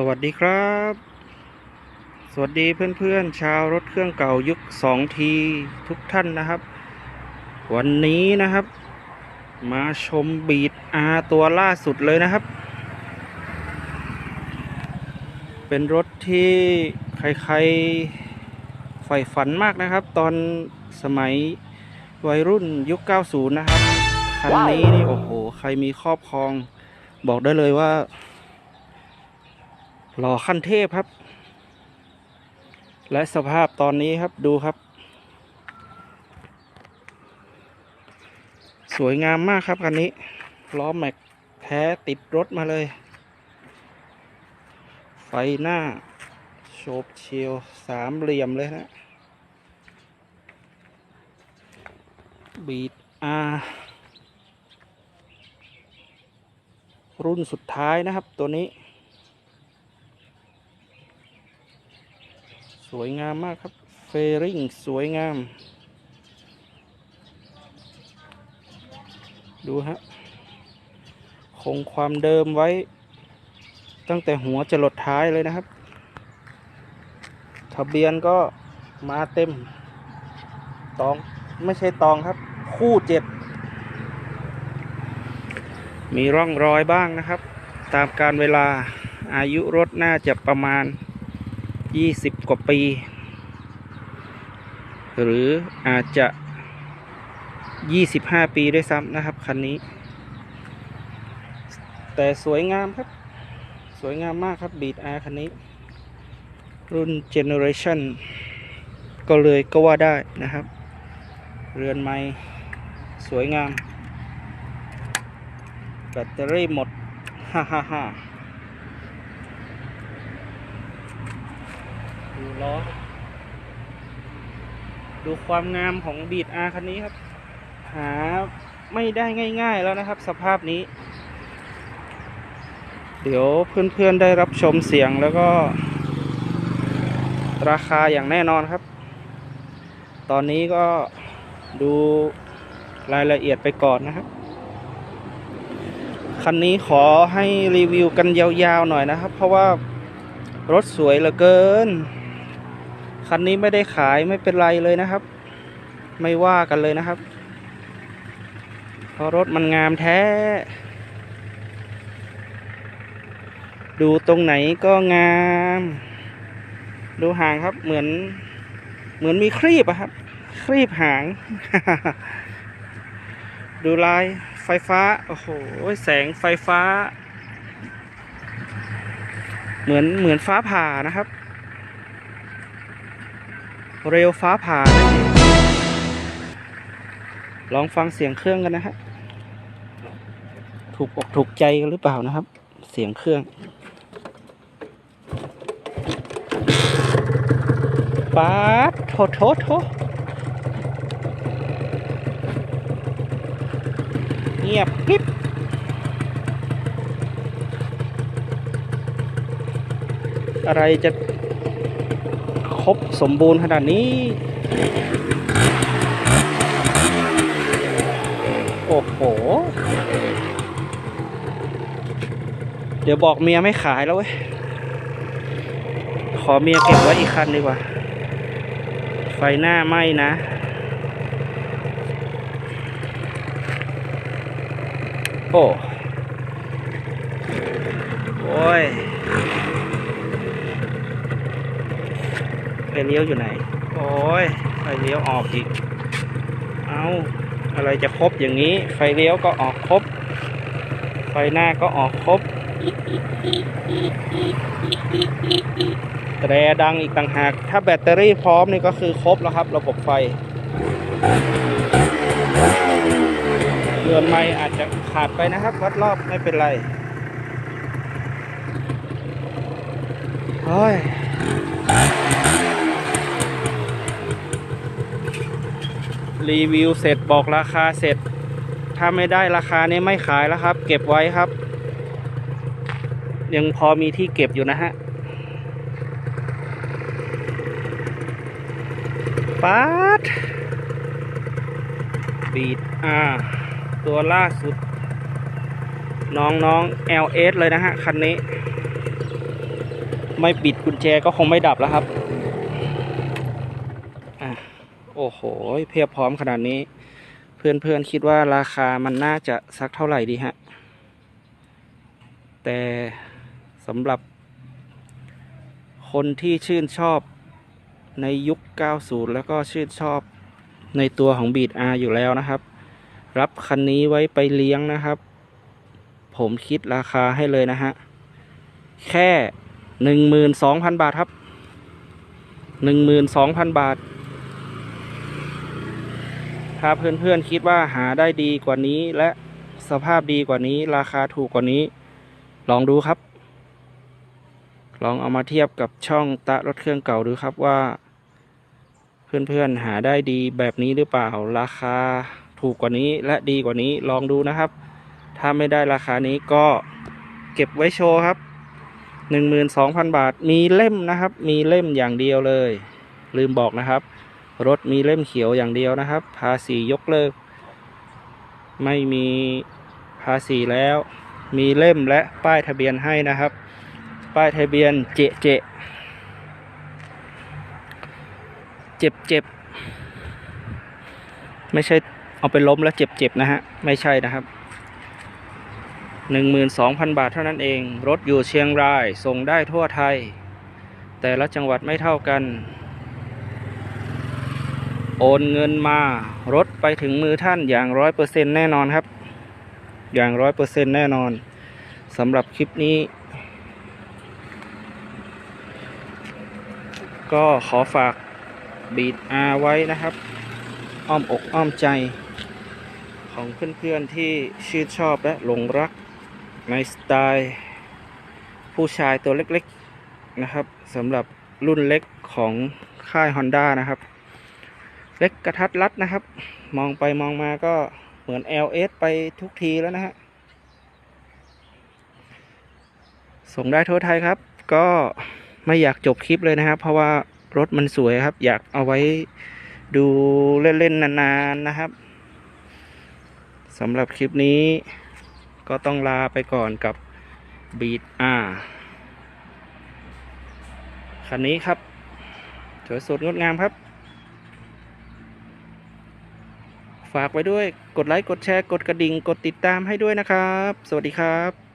สวัสดีครับ สวัสดีเพื่อนๆ ชาวรถเครื่องเก่ายุค 2 ทีทุกท่านนะครับ วันนี้นะครับ มาชมบีดอาตัวล่าสุดเลยนะครับ เป็นรถที่ใครๆใฝ่ฝันมากนะครับ ตอนสมัยวัยรุ่นยุค 90 นะครับ คันนี้นี่โอ้โห ใครมีครอบครอง บอกได้เลยว่า หล่อขั้นเทพครับ และสภาพตอนนี้ครับดูครับ สวยงามมากครับคันนี้ล้อแม็กแท้ติดรถมาเลย ไฟหน้าโฉบเฉียวสามเหลี่ยมเลยนะบีดอารุ่นสุดท้ายนะครับตัวนี้ สวยงามมากครับ เฟริงสวยงาม ดูฮะ คงความเดิมไว้ ตั้งแต่หัวจะหลดท้ายเลยนะครับ ทะเบียนก็มาเต็ม ตอง ไม่ใช่ตองครับ คู่เจ็ด มีร่องรอยบ้างนะครับ ตามการเวลาอายุรถน่าจะประมาณ ยี่สิบกว่าปี หรืออาจจะยี่สิบห้าปีด้วยซ้ำนะครับ คันนี้ แต่สวยงามครับ สวยงามมากครับบีดอาคันนี้ รุ่นเจเนอเรชันก็เลยก็ว่าได้นะครับ เรือนไม้สวยงาม แบตเตอรี่หมด ฮ่าฮ่าฮ่า ดูล้อ ดูความงามของบีดอาคันนี้ครับ หาไม่ได้ง่าย ๆแล้วนะครับ สภาพนี้ เดี๋ยวเพื่อนๆได้รับชมเสียงแล้วก็ ราคาอย่างแน่นอนครับ ตอนนี้ก็ดูรายละเอียดไปก่อนนะครับคันนี้ขอให้รีวิวกันยาวๆหน่อยนะครับ เพราะว่ารถสวยเหลือเกิน คันนี้ไม่ได้ขายไม่เป็นไรเลยนะครับ ไม่ว่ากันเลยนะครับเพราะรถมันงามแท้ ดูตรงไหนก็งาม ดูหางครับเหมือน เหมือนมีครีบอะครับ ครีบหาง ดูลายไฟฟ้า โอ้โห แสงไฟฟ้า เหมือนเหมือนฟ้าผ่านะครับ เร็วฟ้าผ่านั่นเองลองฟังเสียงเครื่องกันนะฮะถูกอกถูกใจกันหรือเปล่านะครับ เสียงเครื่อง ป๊าดโถโถโถเงียบกริบอะไรจะ รบสมบูรณ์ขนาดนี้ โอ้โห เดี๋ยวบอกเมียไม่ขายแล้วเว้ย ขอเมียเก็บไว้อีกคันดีกว่า ไฟหน้าไหม้นะโอ้โอ้ย ไฟเลี้ยวอยู่ไหน โอ้ยไฟเลี้ยวออกอีก เอาอะไรจะครบอย่างนี้ ไฟเลี้ยวก็ออกครบ ไฟหน้าก็ออกครบแตรดังอีกต่างหาก ถ้าแบตเตอรี่พร้อมนี่ก็คือครบแล้วครับ ระบบไฟเรือนไม้อาจจะขาดไปนะครับ วัดรอบไม่เป็นไรเฮ้ย รีวิวเสร็จบอกราคาเสร็จ ถ้าไม่ได้ราคานี้ไม่ขายแล้วครับ เก็บไว้ครับ ยังพอมีที่เก็บอยู่นะฮะป๊าดบีดอ่า ตัวล่าสุด น้องน้อง LS เลยนะฮะ คันนี้ ไม่ปิดกุญแจก็คงไม่ดับแล้วครับอะ โอ้โห เพียบพร้อมขนาดนี้ เพื่อนๆคิดว่าราคามันน่าจะสักเท่าไหร่ดีฮะ แต่สำหรับคนที่ชื่นชอบในยุค 90 แล้วก็ชื่นชอบในตัวของบีดอาอยู่แล้วนะครับ รับคันนี้ไว้ไปเลี้ยงนะครับ ผมคิดราคาให้เลยนะฮะ แค่หนึ่งหมื่นสองพันบาทครับหนึ่งหมื่นสองพันบาท ถ้าเพื่อนๆคิดว่าหาได้ดีกว่านี้และสภาพดีกว่านี้ ราคาถูกกว่านี้ ลองดูครับ ลองเอามาเทียบกับช่องตะรถเครื่องเก่าดูครับว่า เพื่อนๆหาได้ดีแบบนี้หรือเปล่า ราคาถูกกว่านี้และดีกว่านี้ลองดูนะครับ ถ้าไม่ได้ราคานี้ก็เก็บไว้โชว์ครับ 12,000 บาทมีเล่มนะครับ มีเล่มอย่างเดียวเลย ลืมบอกนะครับ รถมีเล่มเขียวอย่างเดียวนะครับ ภาษียกเลิก ไม่มีภาษีแล้ว มีเล่มและป้ายทะเบียนให้นะครับ ป้ายทะเบียนเจเจเจ็บเจ็บไม่ใช่เอาไปล้มแล้วเจ็บเจ็บนะฮะ ไม่ใช่นะครับ 12,000 บาทเท่านั้นเอง รถอยู่เชียงราย ส่งได้ทั่วไทย แต่ละจังหวัดไม่เท่ากัน โอนเงินมารถไปถึงมือท่านอย่างร้อยเปอร์เซ็นแน่นอนครับ อย่างร้อยเปอร์เซ็นแน่นอนสำหรับคลิปนี้ ก็ขอฝากบีดอาไว้นะครับ อ้อมอกอ้อมใจ ของเพื่อนๆที่ชื่นชอบและหลงรักในสไตล์ผู้ชายตัวเล็กๆนะครับสำหรับรุ่นเล็กของค่าย Honda นะครับ เล็กกระทัดรัดนะครับ มองไปมองมาก็เหมือน LS ไปทุกทีแล้วนะฮะ ส่งได้ทั่วไทยครับ ก็ไม่อยากจบคลิปเลยนะครับ เพราะว่ารถมันสวยครับ อยากเอาไว้ดูเล่น ๆ นาน ๆ นะครับสำหรับคลิปนี้ก็ต้องลาไปก่อนกับ Beat R คันนี้ครับ สวยสดงดงามครับ ฝากไว้ด้วย กดไลค์ กดแชร์ กดกระดิ่ง กดติดตามให้ด้วยนะครับ สวัสดีครับ